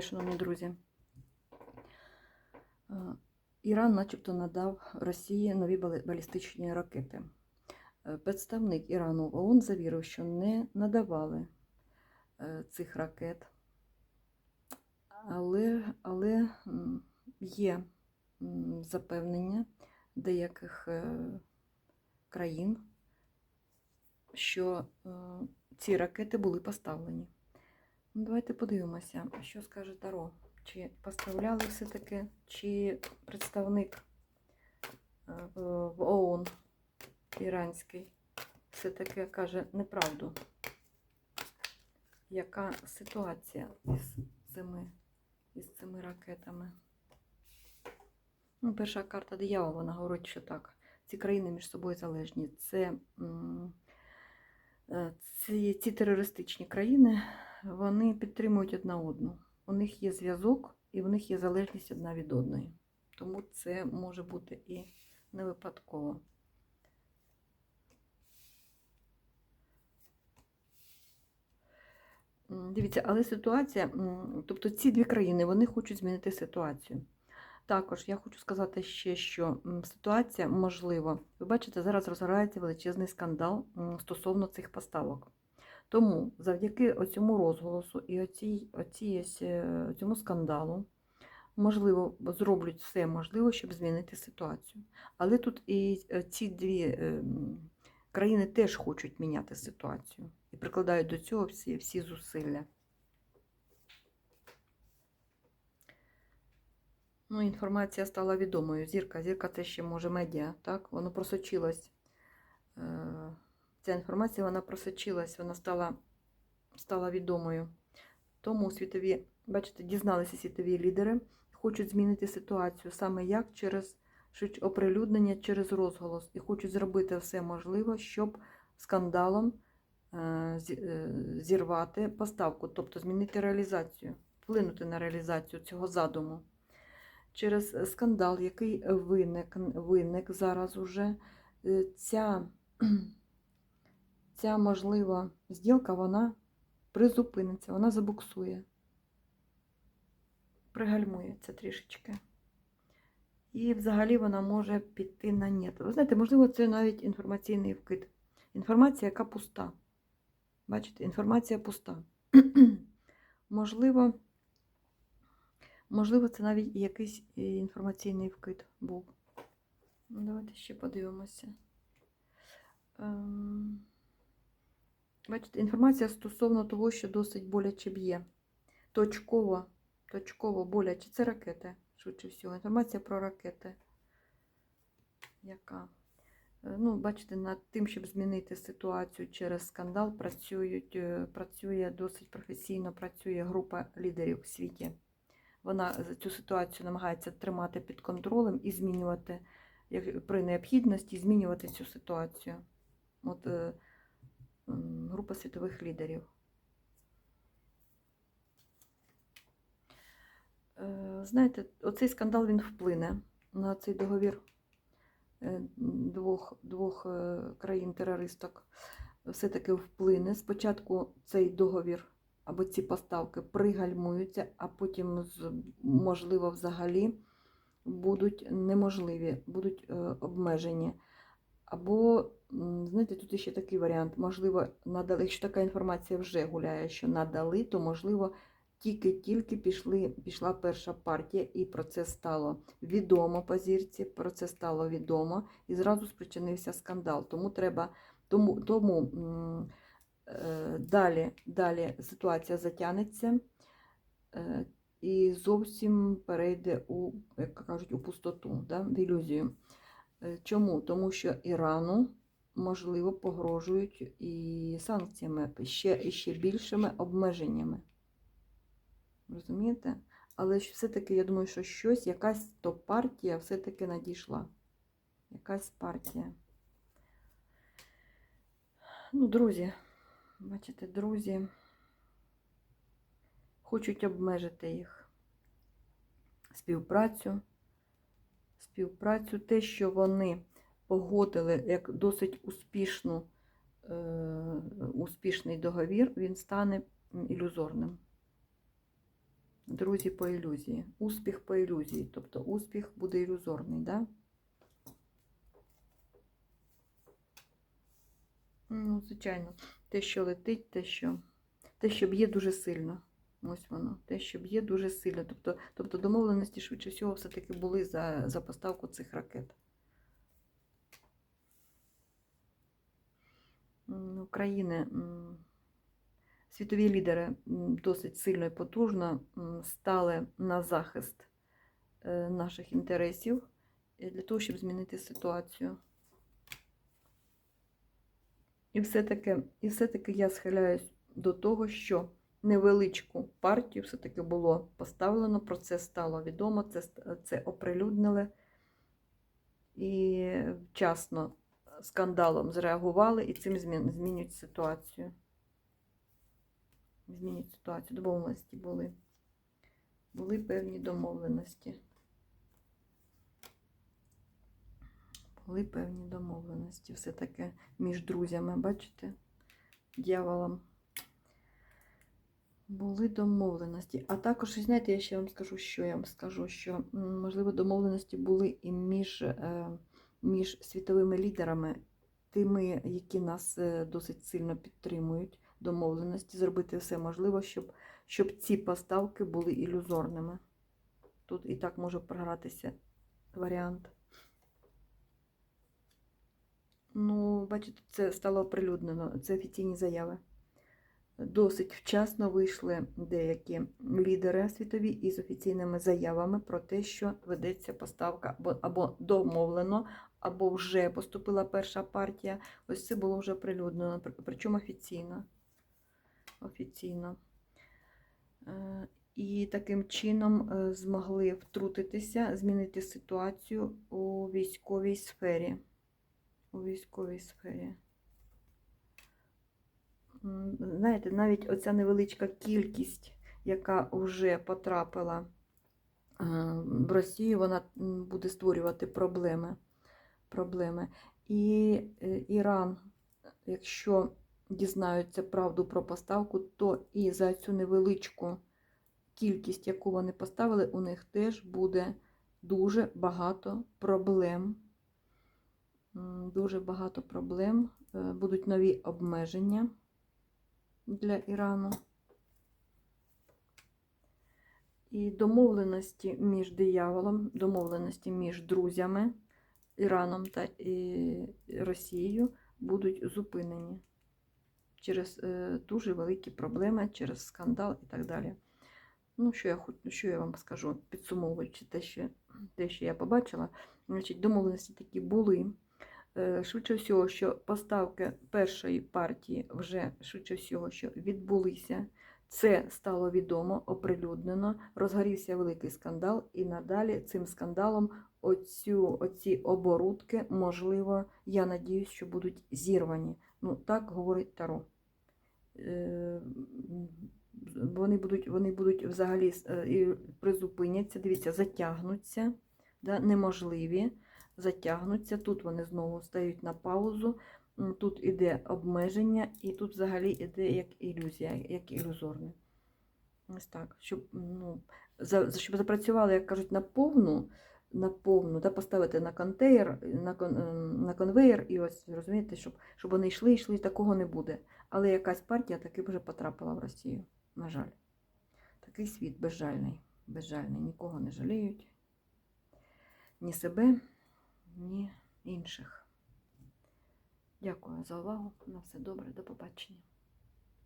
Шановні друзі, е, Іран начебто надав Росії нові балістичні ракети. Е, Представник Ірану ООН завірив, що не надавали е, цих ракет, але, але є запевнення деяких країн, що ці ракети були поставлені. Ну, Давайте подивимося, що скаже Таро. Чи поставляли все-таки, чи представник е, в ООН іранський все-таки каже неправду. Яка ситуація із цими, із цими ракетами? Ну, перша карта диявола, вона говорить, що так. Ці країни між собою залежні. Це е, ці, ці терористичні країни вони підтримують одна одну. У них є зв'язок і в них є залежність одна від одної. Тому це може бути і не випадково. Дивіться, але ситуація, тобто ці дві країни вони хочуть змінити ситуацію. Також я хочу сказати ще, що ситуація можлива. Ви бачите, зараз розгорається величезний скандал стосовно цих поставок. Тому завдяки цьому розголосу і оцій, оцій, е, цьому скандалу, можливо, зроблять все можливе, щоб змінити ситуацію. Але тут і е, ці дві е, країни теж хочуть міняти ситуацію і прикладають до цього всі, всі зусилля. Ну, інформація стала відомою. Зірка, зірка це ще може медіа, так? Воно просочилось. Ця інформація вона просочилась, вона стала, стала відомою. Тому світові, бачите, дізналися світові лідери, хочуть змінити ситуацію саме як через оприлюднення, через розголос. І хочуть зробити все можливе, щоб скандалом е, е, зірвати поставку, тобто змінити реалізацію, вплинути на реалізацію цього задуму. Через скандал, який виник, виник зараз уже, е, ця ця можлива зділка, вона призупиниться, вона забуксує, пригальмується трішечки. І взагалі вона може піти на нет. Ви знаєте, можливо, це навіть інформаційний вкид. Інформація, яка пуста. Бачите, інформація пуста. можливо, можливо, це навіть якийсь інформаційний вкид був. Ну, давайте ще подивимося. Ем... Бачите, інформація стосовно того, що досить боляче б'є. Точково, точково боляче. Це ракети, швидше всього. Інформація про ракети. Яка? Е, Ну, бачите, над тим, щоб змінити ситуацію через скандал, працюють, е, працює досить професійно працює група лідерів в світі. Вона цю ситуацію намагається тримати під контролем і змінювати при необхідності, змінювати цю ситуацію. От е, група світових лідерів. Е, Знаєте, оцей скандал він вплине на цей договір е, двох, двох е, країн-терористок. Все-таки вплине. Спочатку цей договір або ці поставки пригальмуються, а потім, можливо, взагалі будуть неможливі, будуть обмежені. Або, знаєте, тут ще такий варіант. Можливо, надали, якщо така інформація вже гуляє, що надали, то можливо тільки-тільки пішла перша партія, і про це стало відомо по зірці, про це стало відомо, і зразу спричинився скандал. Тому треба, тому, тому е, далі, далі ситуація затягнеться е, і зовсім перейде у, як кажуть, у пустоту, да, в ілюзію. Е, Чому? Тому що Ірану, можливо, погрожують і санкціями, ще, ще більшими обмеженнями. Розумієте? Але все-таки, я думаю, що щось, якась то партія все-таки надійшла. Якась партія. Ну, друзі, бачите, друзі хочуть обмежити їх співпрацю співпрацю, те, що вони погодили як досить успішну, е, успішний договір, він стане ілюзорним. Друзі по ілюзії. Успіх по ілюзії. Тобто успіх буде ілюзорний, да? Ну, звичайно, те, що летить, те, що, те, що б'є дуже сильно. Ось воно, те, що б'є дуже сильно. Тобто, тобто домовленості, швидше всього, все-таки були за, за поставку цих ракет. України, світові лідери досить сильно і потужно стали на захист е, наших інтересів е, для того, щоб змінити ситуацію. І все-таки, все-таки я схиляюсь до того, що невеличку партію все-таки було поставлено, про це стало відомо, це, це оприлюднили і вчасно скандалом зреагували і цим змін, змінюють ситуацію. Змінюють ситуацію. Домовленості були. Були певні домовленості. Були певні домовленості. Все-таки між друзями, бачите, дьяволом. Були домовленості. А також, знаєте, я ще вам скажу, що я вам скажу, що можливо домовленості були і між, е, між світовими лідерами, тими, які нас е, досить сильно підтримують, домовленості, зробити все можливе, щоб, щоб ці поставки були ілюзорними. Тут і так може програтися варіант. Ну, бачите, це стало оприлюднено, це офіційні заяви. Досить вчасно вийшли деякі лідери світові із офіційними заявами про те, що ведеться поставка або, або домовлено, або вже поступила перша партія. Ось це було вже оприлюднено, причому офіційно. Офіційно. Е, І таким чином е, змогли втрутитися, змінити ситуацію у військовій сфері. У військовій сфері. Знаєте, навіть оця невеличка кількість, яка вже потрапила е, в Росію, вона буде створювати проблеми. проблеми. І е, Іран, якщо дізнаються правду про поставку, то і за цю невеличку кількість, яку вони поставили, у них теж буде дуже багато проблем. Дуже багато проблем. Е, Будуть нові обмеження для Ірану. І домовленості між дияволом, домовленості між друзями Іраном та і Росією будуть зупинені через е, дуже великі проблеми, через скандал і так далі. Ну, що я, що я вам скажу, підсумовуючи те, що, те, що я побачила, значить, домовленості такі були. Е, Швидше всього, що поставки першої партії вже швидше всього, що відбулися. Це стало відомо, оприлюднено, розгорівся великий скандал, і надалі цим скандалом оцю, оці оборудки, можливо, я надіюсь, що будуть зірвані. Ну, так говорить Таро. Е, Вони будуть, вони будуть взагалі е, призупиняться, дивіться, затягнуться, да, неможливі затягнуться. Тут вони знову стають на паузу. Тут іде обмеження, і тут взагалі іде як ілюзія, як ілюзорне. Ось так. Щоб, ну, за, щоб запрацювали, як кажуть, на повну, на повну, да, поставити на контейнер, на, ем, на конвейер, і ось розумієте, щоб, щоб вони йшли, йшли, такого не буде. Але якась партія таки вже потрапила в Росію. На жаль. Такий світ безжальний. Безжальний. Нікого не жаліють. Ні себе, ні інших. Дякую за увагу. На все добре. До побачення.